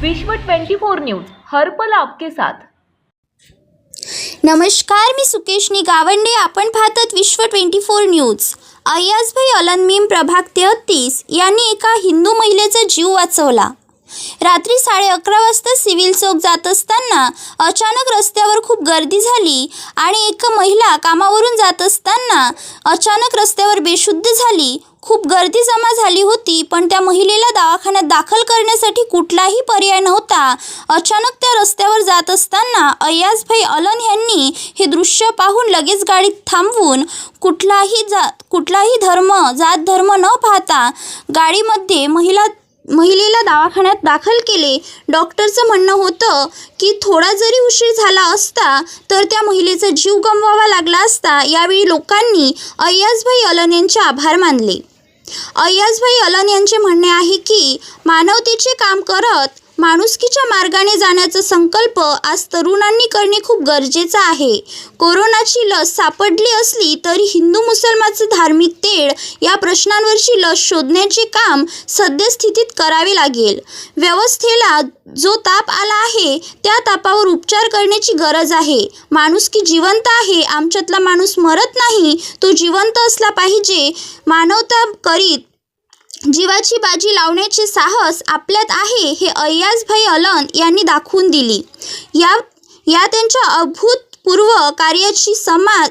विश्व 24 न्यूज हर पल आपके साथ. नमस्कार मी सुकेशनी गावंडे आपण पाहतात Vishwa twenty four news. Ayyazbhai अलनमीम प्रभाग तेहत्तीस यांनी एका हिंदू महिलेचा जीव वाचवला. रात्री साडे अकरा वाजता सिव्हिल चौक जात असताना अचानक रस्त्यावर खूप गर्दी झाली आणि एक महिला कामावरून जात असताना अचानक रस्त्यावर बेशुद्ध झाली. खूप गर्दी जमा झाली होती पण त्या महिलेला दवाखान्यात दाखल करण्यासाठी कुठलाही पर्याय नव्हता. अचानक त्या रस्त्यावर जात असताना अय्याजभाई अलन यांनी हे दृश्य पाहून लगेच गाडीत थांबवून कुठलाही जा कुठलाही धर्म जात धर्म न पाहता गाडीमध्ये महिला महिलेला दवाखान्यात दाखल केले. डॉक्टरचं म्हणणं होतं की थोडा जरी उशीर झाला असता तर त्या महिलेचा जीव गमवावा लागला असता यावेळी लोकांनी अय्याजभाई अलन यांचे आभार मानले. अय्याजभाई अलन यांचे म्हणणे आहे की मानवतेचे काम करत माणुसकीच्या मार्गाने जाण्याचा संकल्प आज तरुणांनी करणे खूप गरजेचं आहे. कोरोनाची लस सापडली असली तरी हिंदू मुसलमानचे धार्मिक तेढ या प्रश्नांवरची लस शोधण्याचे काम सद्यस्थितीत करावे लागेल. व्यवस्थेला जो ताप आला आहे त्या तापावर उपचार करण्याची गरज आहे. माणुसकी जिवंत आहे आमच्यातला माणूस मरत नाही तो जिवंत असला पाहिजे मानवता करीत जीवाची बाजी लावण्याचे साहस आपल्यात आहे हे अय्याजभाई अलन यांनी दाखवून दिली. या या त्यांच्या अभूतपूर्व कार्याची समाज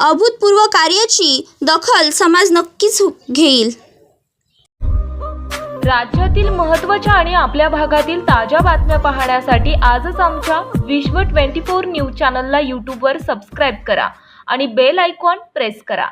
अभूतपूर्व कार्याची दखल समाज नक्कीच घेईल. राज्यातील महत्त्वाच्या आणि आपल्या भागातील ताज्या बातम्या पाहण्यासाठी आजच आमच्या विश्व 24 न्यूज चॅनलला यूट्यूबवर सबस्क्राईब करा आणि बेल आयकॉन प्रेस करा.